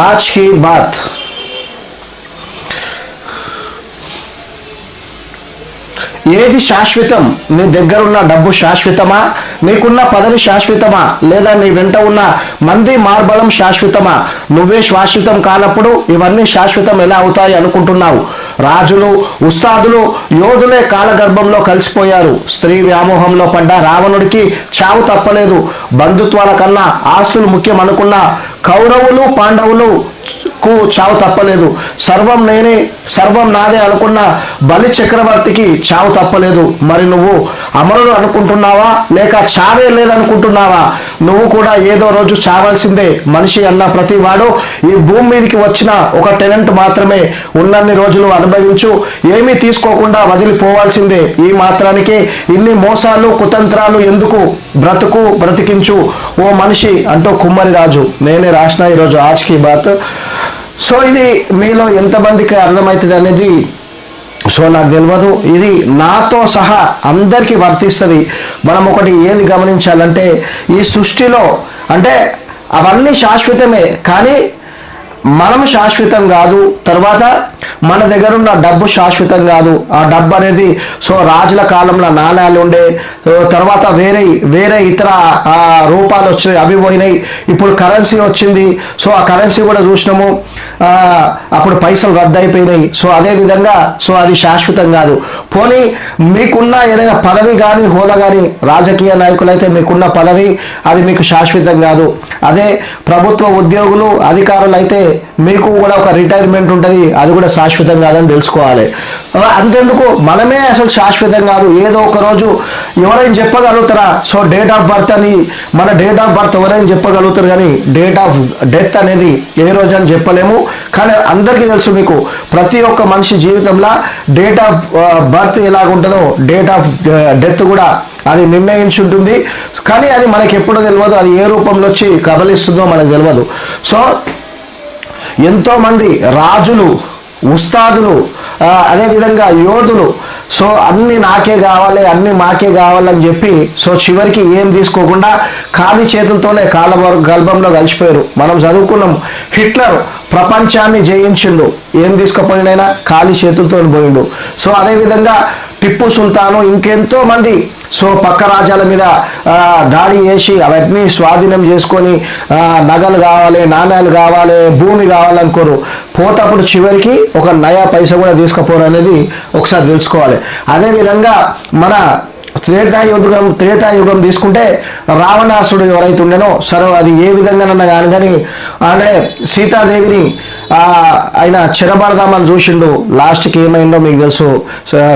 आज की बात ఏది శాశ్వతం నీ దగ్గర ఉన్న డబ్బు శాశ్వతమా నీకున్న పదవి శాశ్వతమా లేదా నీ వెంట ఉన్న మంది మార్బలం శాశ్వతమా నువ్వే శాశ్వతం కానప్పుడు ఇవన్నీ శాశ్వతం ఎలా అవుతాయి అనుకుంటున్నావు రాజులు ఉస్తాదులు యోధులే కాలగర్భంలో కలిసిపోయారు. స్త్రీ వ్యామోహంలో పడ్డ రావణుడికి చావు తప్పలేదు. బంధుత్వాల కన్నా ఆస్తులు ముఖ్యం అనుకున్న కౌరవులు పాండవులు కు చావు తప్పలేదు. సర్వం నేనే సర్వం నాదే అనుకున్న బలి చక్రవర్తికి చావు తప్పలేదు. మరి నువ్వు అమరుడు అనుకుంటున్నావా? లేక చావే లేదనుకుంటున్నావా? నువ్వు కూడా ఏదో రోజు చావాల్సిందే మనిషి అన్న ప్రతి వాడు ఈ భూమి మీదకి వచ్చిన ఒక టెనెంట్ మాత్రమే ఉన్నన్ని రోజులు అనుభవించు. ఏమీ తీసుకోకుండా వదిలిపోవాల్సిందే. ఈ మాత్రానికి ఇన్ని మోసాలు కుతంత్రాలు ఎందుకు బ్రతుకు బ్రతికించు? ఓ మనిషి అంటూ కుమ్మరి రాజు నేనే రాసిన ఈరోజు ఆజ్కి బాత్. సో ఇది మీలో ఎంతమందికి అర్థమవుతుంది అనేది సో నాకు తెలియదు ఇది నాతో సహా అందరికీ వర్తిస్తుంది. మనం ఒకటి ఏది గమనించాలంటే ఈ సృష్టిలో అంటే అవన్నీ శాశ్వతమే కానీ మనం శాశ్వతం కాదు తర్వాత మన దగ్గర ఉన్న డబ్బు శాశ్వతం కాదు. ఆ డబ్బు అనేది సో రాజుల కాలంలో నాణ్యాలు ఉండే తర్వాత వేరే వేరే ఇతర రూపాలు వచ్చినాయి అవి పోయినాయి. ఇప్పుడు కరెన్సీ వచ్చింది. సో ఆ కరెన్సీ కూడా చూసినాము. అప్పుడు పైసలు రద్దు అయిపోయినాయి సో అదే విధంగా సో అది శాశ్వతం కాదు. పోనీ మీకున్న ఏదైనా పదవి కానీ హోదా కానీ రాజకీయ నాయకులైతే మీకున్న పదవి అది మీకు శాశ్వతం కాదు. అదే ప్రభుత్వ ఉద్యోగులు అధికారులు అయితే మీకు కూడా ఒక రిటైర్మెంట్ ఉంటుంది అది కూడా శాశ్వతం కాదని తెలుసుకోవాలి. అంతెందుకు? మనమే అసలు శాశ్వతం కాదు. ఏదో ఒక రోజు ఎవరైనా చెప్పగలుగుతారా? సో డేట్ ఆఫ్ బర్త్ అని మన డేట్ ఆఫ్ బర్త్ ఎవరైనా చెప్పగలుగుతారు కానీ డేట్ ఆఫ్ డెత్ అనేది ఏ రోజు అని చెప్పలేము. కానీ అందరికీ తెలుసు మీకు ప్రతి ఒక్క మనిషి జీవితంలో డేట్ ఆఫ్ బర్త్ ఎలాగుంటుందో డేట్ ఆఫ్ డెత్ కూడా అది నిర్ణయించి ఉంటుంది. కానీ అది మనకి ఎప్పుడు తెలియదు అది ఏ రూపంలో వచ్చి కబలిస్తుందో మనకు తెలియదు. సో ఎంతోమంది రాజులు ఉస్తాదులు అదేవిధంగా యోధులు. సో అన్ని నాకే కావాలి అన్ని మాకే కావాలని చెప్పి సో చివరికి ఏం తీసుకోకుండా ఖాళీ చేతులతోనే కాల గల్భంలో కలిసిపోయారు. మనం చదువుకున్నాం హిట్లర్ ప్రపంచాన్ని జయించిండు. ఏం తీసుకుపోయినైనా ఖాళీ చేతులతో పోయిండు. సో అదేవిధంగా టిప్పు సుల్తాను ఇంకెంతో మంది. సో పక్క రాజ్యాల మీద దాడి చేసి అవన్నీ స్వాధీనం చేసుకొని నగలు కావాలి నాణ్యాలు కావాలి భూమి కావాలనుకోరు. పోతప్పుడు చివరికి ఒక నయా పైస కూడా తీసుకుపోరు అనేది ఒకసారి తెలుసుకోవాలి. అదేవిధంగా మన త్రేతాయుగం త్రేతాయుగం తీసుకుంటే రావణాసుడు ఎవరైతే ఉండేనో సరే అది ఏ విధంగానన్నా కానీ కానీ అంటే సీతాదేవిని ఆయన చెరబడదామని చూసిండు. లాస్ట్కి ఏమైందో మీకు తెలుసు.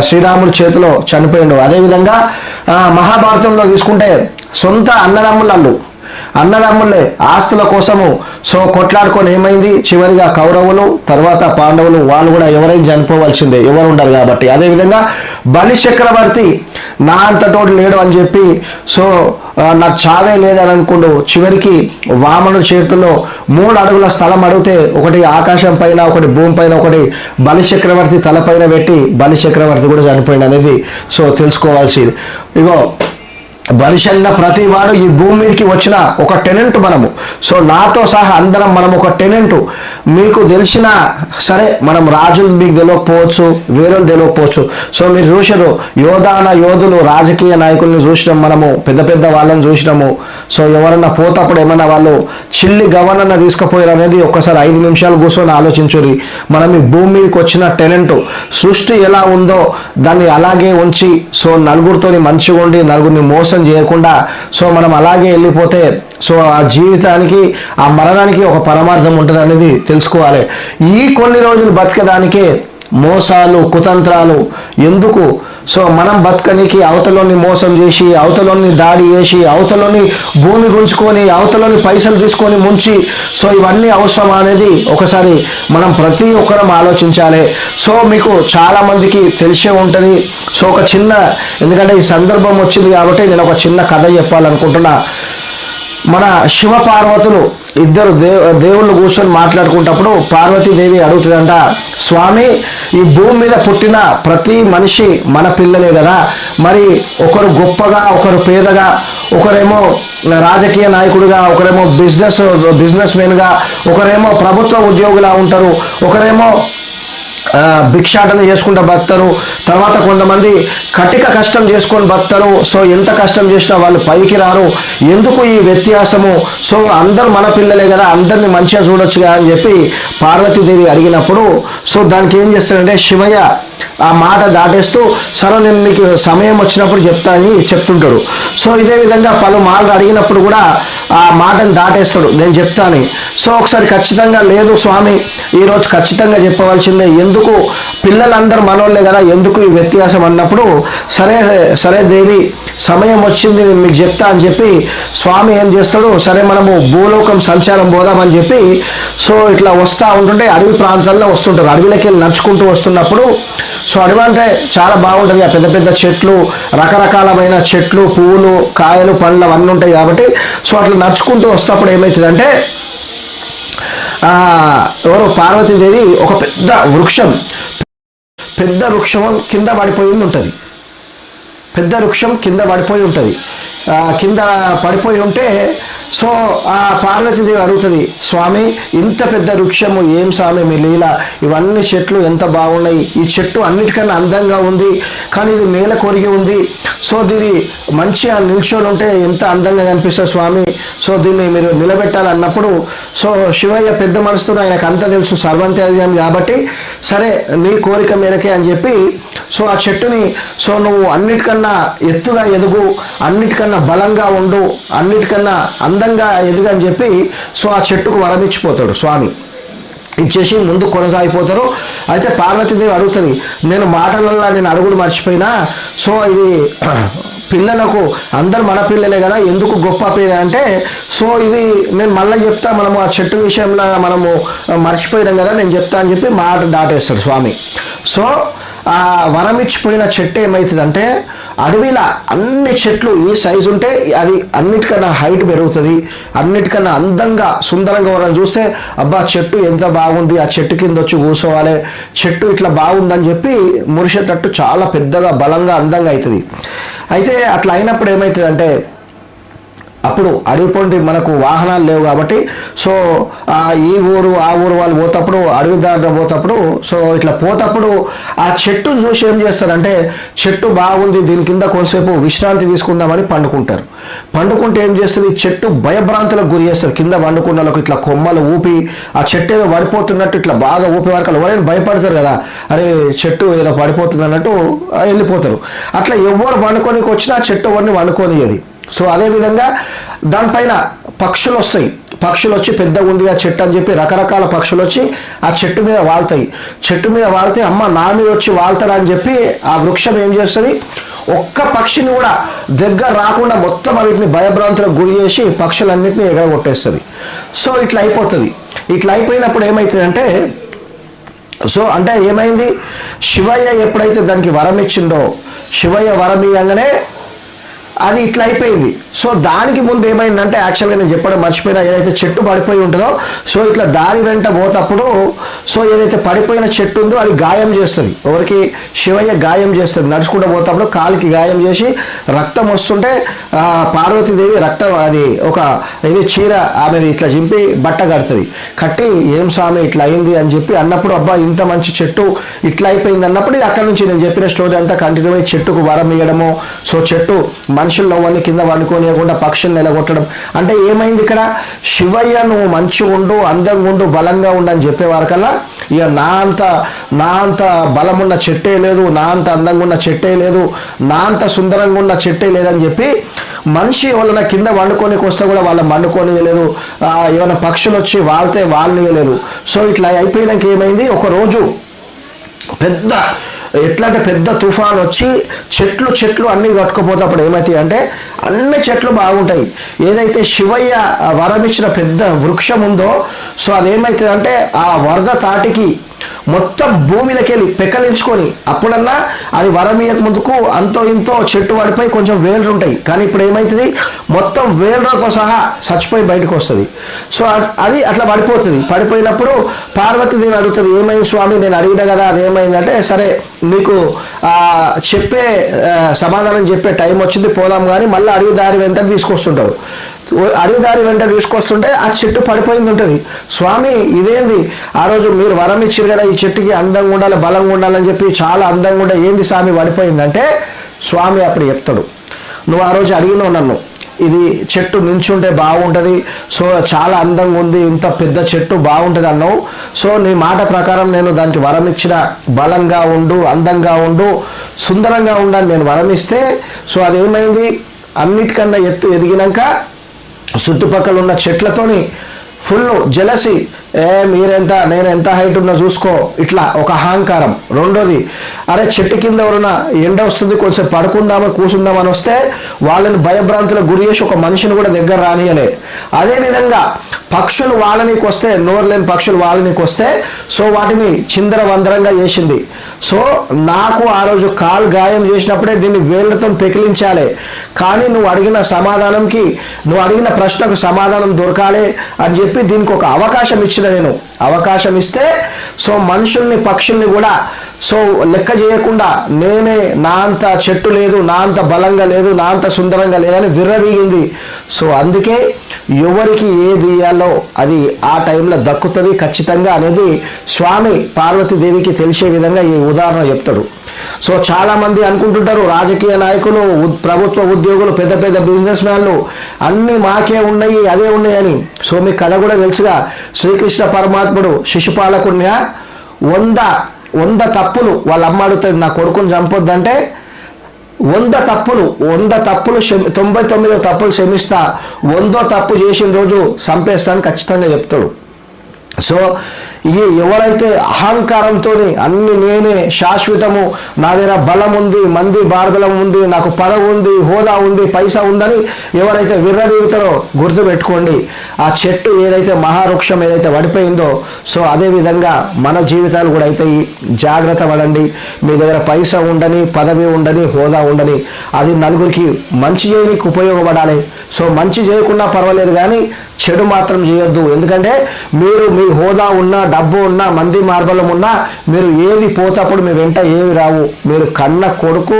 శ్రీరాముడి చేతిలో చనిపోయిండు. అదేవిధంగా మహాభారతంలో తీసుకుంటే సొంత అన్నదమ్ముళ్ళు అన్నదమ్ములే ఆస్తుల కోసము సో కొట్లాడుకొని ఏమైంది? చివరిగా కౌరవులు తర్వాత పాండవులు వాళ్ళు కూడా ఎవరైనా చనిపోవాల్సిందే ఎవరు ఉండరు కాబట్టి. అదేవిధంగా బలి చక్రవర్తి నా అంతటోడు లేడు అని చెప్పి సో నాకు చావే లేదని అనుకుంటూ చివరికి వామను చేతుల్లో మూడు అడుగుల స్థలం అడిగితే ఒకటి ఆకాశం పైన ఒకటి భూమి పైన ఒకటి బలి చక్రవర్తి తలపైన పెట్టి బలి చక్రవర్తి కూడా చనిపోయింది అనేది సో తెలుసుకోవాల్సింది. ఇగో బలిషంగా ప్రతి వాడు ఈ భూమి మీదకి వచ్చిన ఒక టెనెంట్ మనము. సో నాతో సహా అందరం మనం ఒక టెనెంట్. మీకు తెలిసిన సరే మనం రాజులు మీకు తెలియకపోవచ్చు వేరే తెలియకపోవచ్చు. సో మీరు చూసారు యోధాన యోధులు రాజకీయ నాయకుల్ని చూసినాం మనము పెద్ద పెద్ద వాళ్ళని చూసినాము. సో ఎవరన్నా పోతప్పుడు ఏమన్నా వాళ్ళు చిల్లి గవర్నన్న తీసుకుపోయారు అనేది ఒక్కసారి ఐదు నిమిషాలు కూర్చొని ఆలోచించురి మనం ఈ భూమి మీదకి వచ్చిన టెనెంట్. సృష్టి ఎలా ఉందో దాన్ని అలాగే ఉంచి సో నలుగురితోని మంచిగా ఉండి నలుగురిని మోసం చేయకుండా సో మనం అలాగే వెళ్ళిపోతే సో ఆ జీవితానికి ఆ మరణానికి ఒక పరమార్థం ఉంటుంది అనేది తెలుసుకోవాలి. ఈ కొన్ని రోజులు బతికేదానికే మోసాలు కుతంత్రాలు ఎందుకు? సో మనం బతకనికి అవతలోని మోసం చేసి అవతలోని దాడి చేసి అవతలోని భూమి గుంజుకొని అవతలోని పైసలు తీసుకొని ముంచి సో ఇవన్నీ అవసరం అనేది ఒకసారి మనం ప్రతి ఒక్కరం ఆలోచించాలి. సో మీకు చాలామందికి తెలిసే ఉంటుంది. సో ఒక చిన్న ఎందుకంటే ఈ సందర్భం వచ్చింది కాబట్టి నేను ఒక చిన్న కథ చెప్పాలనుకుంటున్నా. మన శివ పార్వతులు ఇద్దరు దేవ దేవుళ్ళు కూర్చొని మాట్లాడుకుంటప్పుడు పార్వతీదేవి అడుగుతుందంట స్వామి ఈ భూమి మీద పుట్టిన ప్రతి మనిషి మన పిల్లలే కదా. మరి ఒకరు గొప్పగా ఒకరు పేదగా ఒకరేమో రాజకీయ నాయకుడిగా ఒకరేమో బిజినెస్ బిజినెస్ మెన్గా ఒకరేమో ప్రభుత్వ ఉద్యోగులా ఉంటారు ఒకరేమో భిక్షాటన చేసుకుంటూ బతారు తర్వాత కొంతమంది కటిక కష్టం చేసుకొని బతారు సో ఎంత కష్టం చేసినా వాళ్ళు పైకి రారు. ఎందుకు ఈ వ్యత్యాసము? సో అందరూ మన పిల్లలే కదా అందరిని మంచిగా చూడొచ్చుగా అని చెప్పి పార్వతీదేవి అడిగినప్పుడు సో దానికి ఏం చేస్తాడంటే శివయ్య ఆ మాట దాటేస్తూ సరే నేను మీకు సమయం వచ్చినప్పుడు చెప్తా అని చెప్తుంటాడు సో ఇదే విధంగా పలు మార్లు అడిగినప్పుడు కూడా ఆ మాటను దాటేస్తాడు. నేను చెప్తాను. సో ఒకసారి ఖచ్చితంగా లేదు స్వామి ఈరోజు ఖచ్చితంగా చెప్పవలసిందే ఎందుకు పిల్లలందరూ మనోళ్ళే కదా ఎందుకు ఈ వ్యత్యాసం అన్నప్పుడు సరే సరే దేవి సమయం వచ్చింది నేను మీకు చెప్తా అని చెప్పి స్వామి ఏం చేస్తాడు సరే మనము భూలోకం సంచారం పోదామని చెప్పి సో ఇట్లా వస్తూ ఉంటుంటే అడవి ప్రాంతాల్లో వస్తుంటారు. అడవిలోకి వెళ్ళి నడుచుకుంటూ వస్తున్నప్పుడు సో అడవి అంటే చాలా బాగుంటుంది. ఆ పెద్ద పెద్ద చెట్లు రకరకాలమైన చెట్లు పువ్వులు కాయలు పండ్లు అవన్నీ ఉంటాయి కాబట్టి సో అట్లా నడుచుకుంటూ వస్తప్పుడు ఏమవుతుందంటే ఎవరు పార్వతీదేవి ఒక పెద్ద వృక్షం పెద్ద వృక్షం కింద పడిపోయింది ఉంటుంది. పెద్ద వృక్షం కింద పడిపోయి ఉంటుంది. కింద పడిపోయి ఉంటే సో ఆ పార్వతీదేవి అడుగుతుంది స్వామి ఇంత పెద్ద వృక్షము ఏం స్వామి మీ లీల? ఇవన్నీ చెట్లు ఎంత బాగున్నాయి? ఈ చెట్టు అన్నిటికన్నా అందంగా ఉంది కానీ ఇది నేల కొరిగి ఉంది. సో దీని మంచిగా నిల్చొని ఉంటే ఎంత అందంగా కనిపిస్తుంది స్వామి? సో దీన్ని మీరు నిలబెట్టాలన్నప్పుడు సో శివయ్య పెద్ద మనసుతో ఆయనకు అంత తెలుసు సర్వంతర్యం కాబట్టి సరే నీ కోరిక మేరకే అని చెప్పి సో ఆ చెట్టుని సో నువ్వు అన్నిటికన్నా ఎత్తుగా ఎదుగు అన్నిటికన్నా బలంగా ఉండు అన్నిటికన్నా అందంగా ఎదుగని చెప్పి సో ఆ చెట్టుకు వరమిచ్చిపోతాడు స్వామి. ఇచ్చేసి ముందు కొనసాగిపోతారు. అయితే పార్వతీదేవి అడుగుతుంది నేను మాటలల్లా నేను అడుగుడు మర్చిపోయినా? సో ఇది పిల్లలకు అందరు మన పిల్లలే కదా ఎందుకు గొప్ప పేరు అంటే సో ఇది నేను మళ్ళీ చెప్తా మనము ఆ చెట్టు విషయంలో మనము మర్చిపోయినాం కదా నేను చెప్తా అని చెప్పి మాట దాటేస్తాడు స్వామి. సో ఆ వరమిచ్చిపోయిన చెట్టు ఏమవుతుందంటే అడవిలో అన్ని చెట్లు ఈ సైజు ఉంటే అది అన్నిటికన్నా హైట్ పెరుగుతుంది అన్నిటికన్నా అందంగా సుందరంగా ఎవరైనా చూస్తే అబ్బా చెట్టు ఎంత బాగుంది ఆ చెట్టు కింద వచ్చి కూర్చోవాలి చెట్టు ఇట్లా బాగుందని చెప్పి మురిసేటట్టు చాలా పెద్దగా బలంగా అందంగా అవుతుంది. అయితే అట్లా అయినప్పుడు ఏమవుతుందంటే అప్పుడు అడవి పొంటి మనకు వాహనాలు లేవు కాబట్టి సో ఈ ఊరు ఆ ఊరు వాళ్ళు పోతప్పుడు అడవి దారిన పోతప్పుడు సో ఇట్లా పోతప్పుడు ఆ చెట్టును చూసి ఏం చేస్తారంటే చెట్టు బాగుంది దీని కింద కొంతసేపు విశ్రాంతి తీసుకుందామని పండుకుంటారు. పండుకుంటే ఏం చేస్తుంది? చెట్టు భయభ్రాంతులకు గురి చేస్తారు కింద పండుకున్న వాళ్ళకి ఇట్లా కొమ్మలు ఊపి ఆ చెట్టు ఏదో పడిపోతున్నట్టు ఇట్లా బాగా ఊపి వరకు ఎవరైనా భయపడతారు కదా అరే చెట్టు ఏదో పడిపోతుంది అన్నట్టు వెళ్ళిపోతారు. అట్లా ఎవరు పండుకోనికి వచ్చినా చెట్టు ఎవరిని వండుకోనియది సో అదేవిధంగా దానిపైన పక్షులు వస్తాయి. పక్షులు వచ్చి పెద్ద ఉంది ఆ చెట్టు అని చెప్పి రకరకాల పక్షులు వచ్చి ఆ చెట్టు మీద వాళ్తాయి. చెట్టు మీద వాళ్తే అమ్మ నా మీద వచ్చి వాళ్తారా అని చెప్పి ఆ వృక్షం ఏం చేస్తుంది? ఒక్క పక్షిని కూడా దగ్గర రాకుండా మొత్తం వీటిని భయభ్రాంతులకు గురి చేసి పక్షులన్నింటినీ ఎగరగొట్టేస్తుంది. సో ఇట్లా అయిపోతుంది. ఇట్లా అయిపోయినప్పుడు ఏమవుతుందంటే సో అంటే ఏమైంది? శివయ్య ఎప్పుడైతే దానికి వరం ఇచ్చిందో శివయ్య వరం ఇవ్వగానే అది ఇట్లా అయిపోయింది. సో దానికి ముందు ఏమైందంటే యాక్చువల్గా నేను చెప్పడం మర్చిపోయినా ఏదైతే చెట్టు పడిపోయి ఉంటుందో సో ఇట్లా దారి వెంట పోతప్పుడు సో ఏదైతే పడిపోయిన చెట్టు ఉందో అది గాయం చేస్తుంది. ఎవరికి? శివయ్య గాయం చేస్తుంది. నడుచుకుంటూ పోతప్పుడు కాలికి గాయం చేసి రక్తం వస్తుంటే పార్వతీదేవి రక్తం అది ఒక ఇది చీర ఆమె ఇట్లా చింపి బట్ట కడుతుంది. కట్టి ఏం స్వామి ఇట్లా అయింది? అని చెప్పి అన్నప్పుడు అబ్బా ఇంత మంచి చెట్టు ఇట్లా అయిపోయింది అన్నప్పుడు అక్కడ నుంచి నేను చెప్పిన స్టోరీ అంతా కంటిన్యూ అయ్యి చెట్టుకు వరం ఇవ్వడము సో చెట్టు మనుషుల్లో వాళ్ళని కింద వండుకోనియకుండా పక్షులు నిలగొట్టడం. అంటే ఏమైంది ఇక్కడ? శివయ్య నువ్వు మంచిగా ఉండు అందంగా ఉండు బలంగా ఉండు అని చెప్పేవారు కల్లా ఇక నా అంత నా అంత బలమున్న చెట్టే లేదు నా అంత అందంగా ఉన్న చెట్టే లేదు నా అంత సుందరంగా ఉన్న చెట్టే లేదని చెప్పి మనిషి వాళ్ళ కింద వండుకోనికి వస్తే కూడా వాళ్ళని వండుకోనియలేదు. ఏమైనా పక్షులు వచ్చి వాళ్తే వాళ్ళనియలేదు సో ఇట్లా అయిపోయినాక ఏమైంది? ఒకరోజు పెద్ద ఎట్లా అంటే పెద్ద తుఫాన్ వచ్చి చెట్లు చెట్లు అన్ని కట్టుకుపోతే అప్పుడు ఏమవుతాయి అంటే అన్ని చెట్లు బాగుంటాయి. ఏదైతే శివయ్య వరమిచ్చిన పెద్ద వృక్షం ఉందో సో అదేమవుతుంది అంటే ఆ వరద తాటికి మొత్తం భూమిలోకి వెళ్ళి పెక్కలించుకొని అప్పుడన్నా అది వరమీయక ముందుకు అంతో ఇంతో చెట్టు పడిపోయి కొంచెం వేళ్ళు ఉంటాయి కానీ ఇప్పుడు ఏమవుతుంది మొత్తం వేళ్ళతో సహా చచ్చిపోయి బయటకు వస్తుంది సో అది అట్లా పడిపోతుంది. పడిపోయినప్పుడు పార్వతీదేవి అడుగుతుంది ఏమైంది స్వామి? నేను అడిగిన కదా అది ఏమైందంటే సరే మీకు చెప్పే సమాధానం చెప్పే టైం వచ్చింది పోదాం కానీ మళ్ళీ అడిగి దారి వెంట తీసుకొస్తుంటారు అడుగుదారి వెంట తీసుకొస్తుంటే ఆ చెట్టు పడిపోయింది ఉంటుంది. స్వామి ఇదేంది? ఆ రోజు మీరు వరం ఇచ్చారు కదా ఈ చెట్టుకి అందంగా ఉండాలి బలంగా ఉండాలని చెప్పి చాలా అందంగా ఉండే ఏంది స్వామి పడిపోయిందంటే స్వామి అప్పుడు చెప్తాడు. నువ్వు ఆ రోజు అడిగినావు నన్ను. ఇది చెట్టు నించుంటే బాగుంటుంది. సో చాలా అందంగా ఉంది. ఇంత పెద్ద చెట్టు బాగుంటుంది అన్నావు. సో నీ మాట ప్రకారం నేను దానికి వరం ఇచ్చిన. బలంగా ఉండు అందంగా ఉండు సుందరంగా ఉండని నేను వరం ఇస్తే సో అదేమైంది? అన్నిటికన్నా ఎత్తు ఎదిగినాక చుట్టుపక్కల ఉన్న చెట్లతోని ఫుల్ జలసి ఏ మీరెంత నేను ఎంత హైట్ ఉన్నా చూసుకో. ఇట్లా ఒక అహంకారం. రెండోది అరే చెట్టు కింద ఎవరైనా ఎండ వస్తుంది కొంచెం పడుకుందామా కూర్చుందామని వస్తే వాళ్ళని భయభ్రాంతులకు గురి చేసి ఒక మనిషిని కూడా దగ్గర రానియలే. అదేవిధంగా పక్షులు వాళ్ళనికి వస్తే నోరు లేని పక్షులు వాళ్ళనికి వస్తే సో వాటిని చిందర వందరంగా చేసింది. సో నాకు ఆ రోజు కాలు గాయం చేసినప్పుడే దీన్ని వేళ్ళతో పెకిలించాలి. కానీ నువ్వు అడిగిన సమాధానంకి నువ్వు అడిగిన ప్రశ్నకు సమాధానం దొరకాలి అని చెప్పి దీనికి ఒక అవకాశం ఇచ్చిన నేను. అవకాశం ఇస్తే సో మనుషుల్ని పక్షుల్ని కూడా సో లెక్క చేయకుండా నేనే నా అంత చెట్టు లేదు నా అంత బలంగా లేదు నా అంత సుందరంగా లేదని విర్రవీగింది. సో అందుకే ఎవరికి ఏది ఇయ్యాలో అది ఆ టైంలో దక్కుతుంది ఖచ్చితంగా అనేది స్వామి పార్వతీదేవికి తెలిసే విధంగా ఈ ఉదాహరణ చెప్తాడు. సో చాలామంది అనుకుంటుంటారు రాజకీయ నాయకులు ప్రభుత్వ ఉద్యోగులు పెద్ద పెద్ద బిజినెస్ మ్యాన్లు అన్నీ మాకే ఉన్నాయి అదే ఉన్నాయని. సో మీ కథ కూడా తెలుసుగా శ్రీకృష్ణ పరమాత్ముడు శిశుపాలకుణ్య వంద వంద తప్పులు వాళ్ళ అమ్మ అడుగుతుంది నా కొడుకుని చంపొద్దంటే వంద తప్పులు వంద తప్పులు తొంభై తొమ్మిదో తప్పులు క్షమిస్తా వందో తప్పు చేసిన రోజు చంపేస్తాను ఖచ్చితంగా చెప్తాడు. సో ఈ ఎవరైతే అహంకారంతో అన్ని నేనే శాశ్వతము నా దగ్గర బలం ఉంది మంది బార్బలం ఉంది నాకు పదవి ఉంది హోదా ఉంది పైసా ఉందని ఎవరైతే విర్రవీగుతారో గుర్తుపెట్టుకోండి. ఆ చెట్టు ఏదైతే మహావృక్షం ఏదైతే పడిపోయిందో సో అదే విధంగా మన జీవితాలు కూడా అయితే జాగ్రత్త పడండి. మీ దగ్గర పైసా ఉండని పదవి ఉండని హోదా ఉండని అది నలుగురికి మంచి చేయడానికి ఉపయోగపడాలి. సో మంచి చేయకుండా పర్వాలేదు కానీ చెడు మాత్రం చేయొద్దు. ఎందుకంటే మీరు మీ హోదా ఉన్నా డబ్బు ఉన్నా మంది మార్బలం ఉన్నా మీరు ఏది పోతప్పుడు మీ వెంట ఏవి రావు. మీరు కన్న కొడుకు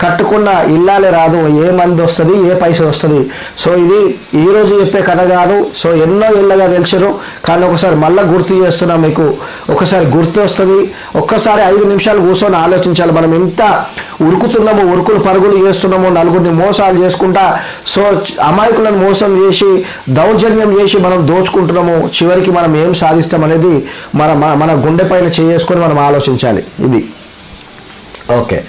కట్టుకున్న ఇల్లాలే రాదు ఏ మంది వస్తుంది ఏ పైస వస్తుంది. సో ఇది ఈరోజు రోజు చెప్పే కథ కాదు. సో ఎన్నో ఇళ్ళగా తెలిసారు కానీ ఒకసారి మళ్ళీ గుర్తు చేస్తున్నా మీకు. ఒకసారి గుర్తు వస్తుంది. ఒక్కసారి ఐదు నిమిషాలు కూర్చొని ఆలోచించాలి. మనం ఎంత ఉరుకుతున్నాము ఉరుకులు పరుగులు చేస్తున్నాము నలుగురిని మోసాలు చేసుకుంటా సో అమాయకులను మోసం చేసి దౌర్జన్యం చేసి మనం దోచుకుంటున్నాము చివరికి మనం ఏం సాధిస్తాం అనేది మన మన- మన గుండె పైన చేసుకొని మనం ఆలోచించాలి. ఇది. ఓకే.